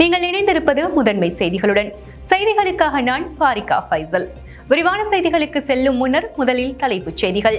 நீங்கள் இணைந்திருப்பது முதன்மை செய்திகளுடன். செய்திகளுக்காக நான் ஃபாரிகா ஃபைசல். விரிவான செய்திகளுக்கு செல்லும் முன்னர் முதலில் தலைப்புச் செய்திகள்.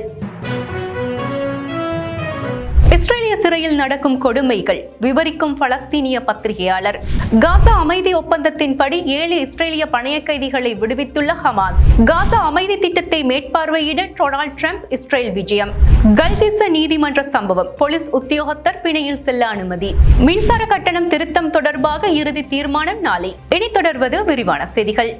இஸ்ரேலிய சிறையில் நடக்கும் கொடுமைகள் விவரிக்கும் பலஸ்தீனிய பத்திரிகையாளர். காசா அமைதி ஒப்பந்தத்தின்படி ஏழு இஸ்ரேலிய பணைய கைதிகளை விடுவித்துள்ள ஹமாஸ். காசா அமைதி திட்டத்தை மேற்பார்வையிட டொனால்ட் ட்ரம்ப் இஸ்ரேல் விஜயம். கல்கிச நீதிமன்ற சம்பவம் போலீஸ் உத்தியோகத்தர் பிணையில் செல்ல அனுமதி. மின்சார கட்டணம் திருத்தம் தொடர்பாக இறுதி தீர்மானம் நாளை. இனி தொடர்வது விரிவான செய்திகள்.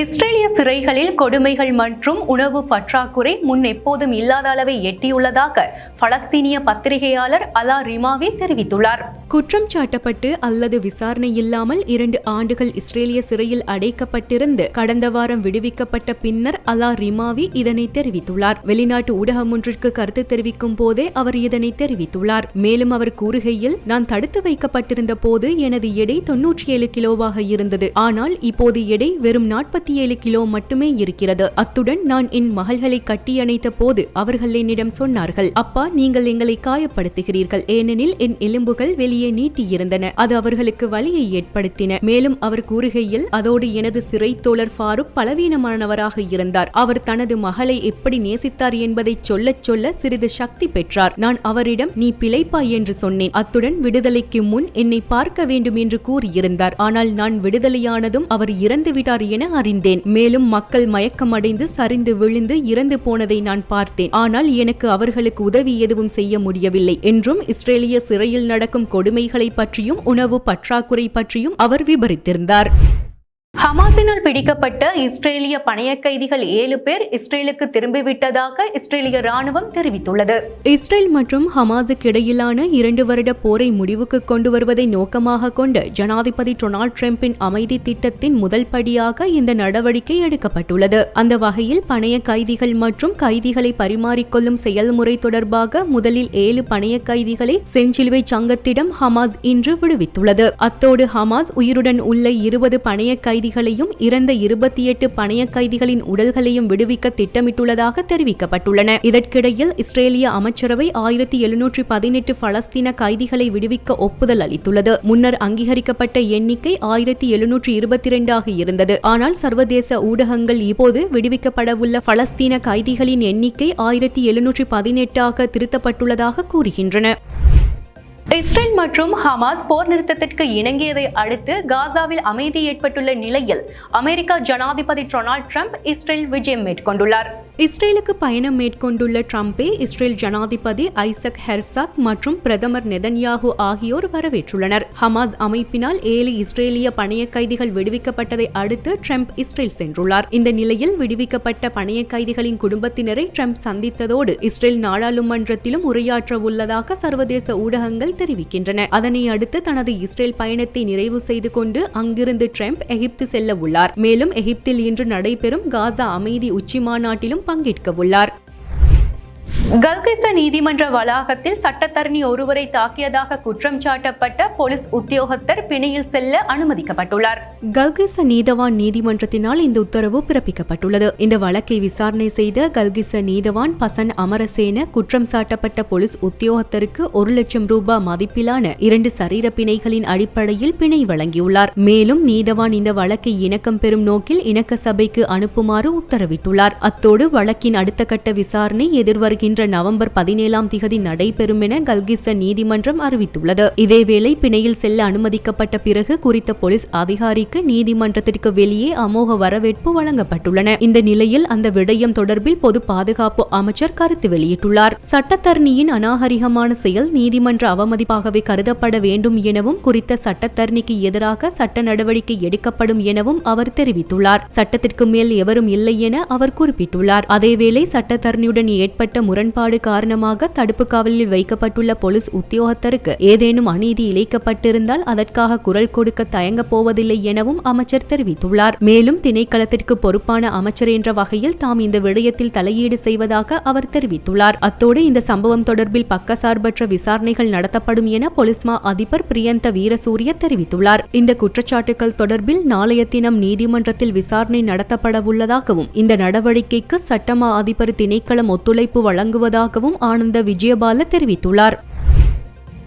இஸ்ரேலிய சிறைகளில் கொடுமைகள் மற்றும் உணவு பற்றாக்குறை முன் எப்போதும் இல்லாத அளவை எட்டியுள்ளதாக பலஸ்தீனிய பத்திரிகையாளர் அலா ரிமாவி தெரிவித்துள்ளார். குற்றம் சாட்டப்பட்டு அல்லது விசாரணை இல்லாமல் இரண்டு ஆண்டுகள் இஸ்ரேலிய சிறையில் அடைக்கப்பட்டிருந்து கடந்த வாரம் விடுவிக்கப்பட்ட பின்னர் அலா ரிமாவி இதனை தெரிவித்துள்ளார். வெளிநாட்டு ஊடகம் ஒன்றிற்கு கருத்து தெரிவிக்கும் போதே அவர் இதனை தெரிவித்துள்ளார். மேலும் அவர் கூறுகையில் நான் தடுத்து வைக்கப்பட்டிருந்த போது எனது எடை தொன்னூற்றி ஏழு கிலோவாக இருந்தது. ஆனால் இப்போது எடை வெறும் நாற்பத்தி ஏழு கிலோ மட்டுமே இருக்கிறது. அத்துடன் நான் என் மகள்களை கட்டியணைத்த போது அவர்கள் என்னிடம் சொன்னார்கள் அப்பா நீங்கள் எங்களை காயப்படுத்துகிறீர்கள். ஏனெனில் என் எலும்புகள் வெளியே நீட்டியிருந்தன. அது அவர்களுக்கு வலியை ஏற்படுத்தின. மேலும் அவர் கூறுகையில் அதோடு எனது சிறை தோழர் ஃபாரூக் பலவீனமானவராக இருந்தார். அவர் தனது மகளை எப்படி நேசித்தார் என்பதை சொல்லச் சொல்ல சிறிது சக்தி பெற்றார். நான் அவரிடம் நீ பிழைப்பாய் என்று சொன்னேன். அத்துடன் விடுதலைக்கு முன் என்னை பார்க்க வேண்டும் என்று கூறியிருந்தார். ஆனால் நான் விடுதலையானதும் அவர் இறந்துவிட்டார் என அறிந்தேன். மேலும் மக்கள் மயக்கமடைந்து சரிந்து விழுந்து இறந்து போனதை நான் பார்த்தேன். ஆனால் எனக்கு அவர்களுக்கு உதவி எதுவும் செய்ய முடியவில்லை. என்றும் இஸ்ரேலிய சிறையில் நடக்கும் கொடுமைகளை பற்றியும் உணவு பற்றாக்குறை பற்றியும் அவர் விபரித்திருந்தார். ஹமாஸினால் பிடிக்கப்பட்ட இஸ்ரேலிய பணைய கைதிகள் ஏழு பேர் இஸ்ரேலுக்கு திரும்பிவிட்டதாக இஸ்ரேலிய ராணுவம் தெரிவித்துள்ளது. இஸ்ரேல் மற்றும் ஹமாஸுக்கு இடையிலான இரண்டு வருட போரை முடிவுக்கு கொண்டு வருவதை நோக்கமாக கொண்டு ஜனாதிபதி டொனால்ட் ட்ரம்பின் அமைதி திட்டத்தின் முதல் படியாக இந்த நடவடிக்கை எடுக்கப்பட்டுள்ளது. அந்த வகையில் பணைய கைதிகள் மற்றும் கைதிகளை பரிமாறிக்கொள்ளும் செயல்முறை தொடர்பாக முதலில் ஏழு பணைய கைதிகளை செஞ்சிலுவை சங்கத்திடம் ஹமாஸ் இன்று விடுவித்துள்ளது. அத்தோடு ஹமாஸ் உயிருடன் உள்ள இருபது பணைய கைதிகளையும் இறந்த இருபத்தி எட்டு பணைய கைதிகளின் உடல்களையும் விடுவிக்க திட்டமிட்டுள்ளதாக தெரிவிக்கப்பட்டுள்ளன. இதற்கிடையில் இஸ்ரேலிய அமைச்சரவை ஆயிரத்தி எழுநூற்றி பதினெட்டு பலஸ்தீன கைதிகளை விடுவிக்க ஒப்புதல் அளித்துள்ளது. முன்னர் அங்கீகரிக்கப்பட்ட எண்ணிக்கை ஆயிரத்தி எழுநூற்றி இருபத்தி இரண்டாக இருந்தது. ஆனால் சர்வதேச ஊடகங்கள் இப்போது விடுவிக்கப்படவுள்ள பலஸ்தீன கைதிகளின் எண்ணிக்கை ஆயிரத்தி எழுநூற்றி பதினெட்டாக திருத்தப்பட்டுள்ளதாக கூறுகின்றன. இஸ்ரேல் மற்றும் ஹமாஸ் போர் நிறுத்தத்திற்கு இணங்கியதை அடுத்து காசாவில் அமைதி ஏற்பட்டுள்ள நிலையில் அமெரிக்க ஜனாதிபதி டொனால்ட் ட்ரம்ப் இஸ்ரேல் விஜயம் மேற்கொண்டுள்ளார். இஸ்ரேலுக்கு பயணம் மேற்கொண்டுள்ள ட்ரம்பை இஸ்ரேல் ஜனாதிபதி ஐசக் ஹெர்சாக் மற்றும் பிரதமர் நெதன்யாகு ஆகியோர் வரவேற்றுள்ளனர். ஹமாஸ் அமைப்பினால் ஏழு இஸ்ரேலிய பணைய கைதிகள் விடுவிக்கப்பட்டதை அடுத்து ட்ரம்ப் இஸ்ரேல் சென்றுள்ளார். இந்த நிலையில் விடுவிக்கப்பட்ட பணைய கைதிகளின் குடும்பத்தினரை ட்ரம்ப் சந்தித்ததோடு இஸ்ரேல் நாடாளுமன்றத்திலும் உரையாற்ற உள்ளதாக சர்வதேச ஊடகங்கள் தெரிவிக்கின்றன. அதனை அடுத்து தனது இஸ்ரேல் பயணத்தை நிறைவு செய்து கொண்டு அங்கிருந்து ட்ரம்ப் எகிப்து செல்ல உள்ளார். மேலும் எகிப்தில் இன்று நடைபெறும் காசா அமைதி உச்சி மாநாட்டிலும் பங்கேற்க உள்ளார் கல்கிச நீதிமன்ற வளாகத்தில் சட்டத்தரணி ஒருவரை தாக்கியதாக குற்றம் சாட்டப்பட்ட போலீஸ் உத்தியோகத்தர் பிணையில் செல்ல அனுமதிக்கப்பட்டுள்ளார். கல்கிச நீதவான் நீதிமன்றத்தினால் இந்த உத்தரவு பிறப்பிக்கப்பட்டுள்ளது. இந்த வழக்கை விசாரணை செய்த கல்கிச நீதவான் பசன் அமரசேன குற்றம் சாட்டப்பட்ட போலீஸ் உத்தியோகத்தருக்கு ஒரு லட்சம் ரூபாய் மதிப்பிலான இரண்டு சரீர பிணைகளின் அடிப்படையில் பிணை வழங்கியுள்ளார். மேலும் நீதவான் இந்த வழக்கை இணக்கம் பெறும் நோக்கில் இணக்க சபைக்கு அனுப்புமாறு உத்தரவிட்டுள்ளார். அத்தோடு வழக்கின் அடுத்த கட்ட விசாரணை எதிர்வருகின்ற நவம்பர் பதினேழாம் திகதி நடைபெறும் என கல்கிச நீதிமன்றம் அறிவித்துள்ளது. இதேவேளை பிணையில் செல்ல அனுமதிக்கப்பட்ட பிறகு குறித்த போலீஸ் அதிகாரிக்கு நீதிமன்றத்திற்கு வெளியே அமோக வரவேற்பு வழங்கப்பட்டுள்ளன. இந்த நிலையில் அந்த விடயம் தொடர்பில் பொது பாதுகாப்பு அமைச்சர் கருத்து வெளியிட்டுள்ளார். சட்டத்தரணியின் அநாகரிகமான செயல் நீதிமன்ற அவமதிப்பாகவே கருதப்பட வேண்டும் எனவும் குறித்த சட்டத்தரணிக்கு எதிராக சட்ட நடவடிக்கை எடுக்கப்படும் எனவும் அவர் தெரிவித்துள்ளார். சட்டத்திற்கு மேல் எவரும் இல்லை என அவர் குறிப்பிட்டுள்ளார். அதேவேளை சட்டத்தரணியுடன் ஏற்பட்ட முரண் முரண்பாடு காரணமாக தடுப்பு காவலில் வைக்கப்பட்டுள்ள போலீஸ் உத்தியோகத்தருக்கு ஏதேனும் அநீதி இழைக்கப்பட்டிருந்தால் அதற்காக குரல் கொடுக்க தயங்கப் போவதில்லை எனவும் அமைச்சர் தெரிவித்துள்ளார். மேலும் திணைக்களத்திற்கு பொறுப்பான அமைச்சர் என்ற வகையில் தாம் இந்த விடயத்தில் தலையீடு செய்வதாக அவர் தெரிவித்துள்ளார். அத்தோடு இந்த சம்பவம் தொடர்பில் பக்கசார்பற்ற விசாரணைகள் நடத்தப்படும் என பொலிஸ்மா அதிபர் பிரியந்த வீரசூரிய தெரிவித்துள்ளார். இந்த குற்றச்சாட்டுகள் தொடர்பில் நாளைய தினம் நீதிமன்றத்தில் விசாரணை நடத்தப்படவுள்ளதாகவும் இந்த நடவடிக்கைக்கு சட்டமா அதிபர் திணைக்களம் ஒத்துழைப்பு வழங்கும் வழங்குவதாகவும் ஆனந்த விஜயபால தெரிவித்துள்ளார்.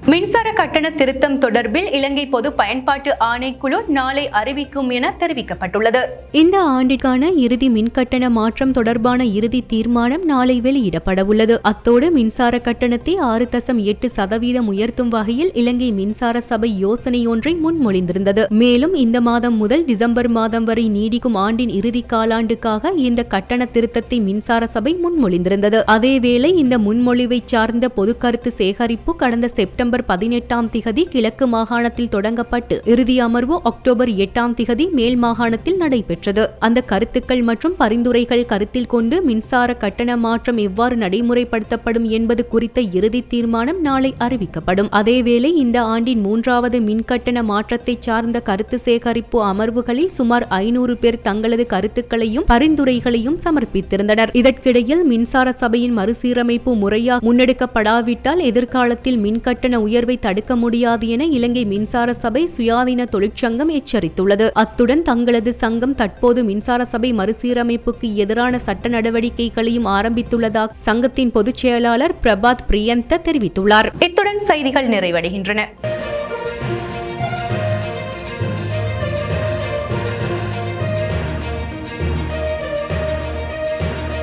மின்சார கட்டண திருத்தம் தொடர்பில் இலங்கை பொது பயன்பாட்டு ஆணைக்குழு நாளை அறிவிக்கும் என தெரிவிக்கப்பட்டுள்ளது. இந்த ஆண்டிற்கான இறுதி மின்கட்டண மாற்றம் தொடர்பான இறுதி தீர்மானம் நாளை வெளியிடப்பட உள்ளது அத்தோடு மின்சார கட்டணத்தை ஆறு தசம் எட்டு சதவீதம் உயர்த்தும் வகையில் இலங்கை மின்சார சபை யோசனை ஒன்றை முன்மொழிந்திருந்தது. மேலும் இந்த மாதம் முதல் டிசம்பர் மாதம் வரை நீடிக்கும் ஆண்டின் இறுதி காலாண்டுக்காக இந்த கட்டண திருத்தத்தை மின்சார சபை முன்மொழிந்திருந்தது. அதேவேளை இந்த முன்மொழிவை சார்ந்த பொது கருத்து சேகரிப்பு கடந்த செப்டம்பர் செப்டம்பர் பதினெட்டாம் திகதி கிழக்கு மாகாணத்தில் தொடங்கப்பட்டு இறுதி அமர்வு அக்டோபர் எட்டாம் திகதி மேல் மாகாணத்தில் நடைபெற்றது. அந்த கருத்துக்கள் மற்றும் பரிந்துரைகள் கருத்தில் கொண்டு மின்சார கட்டண மாற்றம் எவ்வாறு நடைமுறைப்படுத்தப்படும் என்பது குறித்த இறுதி தீர்மானம் நாளை அறிவிக்கப்படும். அதேவேளை இந்த ஆண்டின் மூன்றாவது மின்கட்டண மாற்றத்தை சார்ந்த கருத்து சேகரிப்பு அமர்வுகளில் சுமார் ஐநூறு பேர் தங்களது கருத்துக்களையும் பரிந்துரைகளையும் சமர்ப்பித்திருந்தனர். இதற்கிடையில் மின்சார சபையின் மறுசீரமைப்பு முறையாக முன்னெடுக்கப்படாவிட்டால் எதிர்காலத்தில் மின்கட்டண உயர்வை தடுக்க முடியாது என இலங்கை மின்சார சபை சுயாதீன தொழிற்சங்கம் எச்சரித்துள்ளது. அத்துடன் தங்களது சங்கம் தற்போது மின்சார சபை மறுசீரமைப்புக்கு எதிரான சட்ட நடவடிக்கைகளையும் ஆரம்பித்துள்ளதாக சங்கத்தின் பொதுச் செயலாளர் பிரபாத் பிரியந்த தெரிவித்துள்ளார். இத்துடன் செய்திகள் நிறைவடைகின்றன.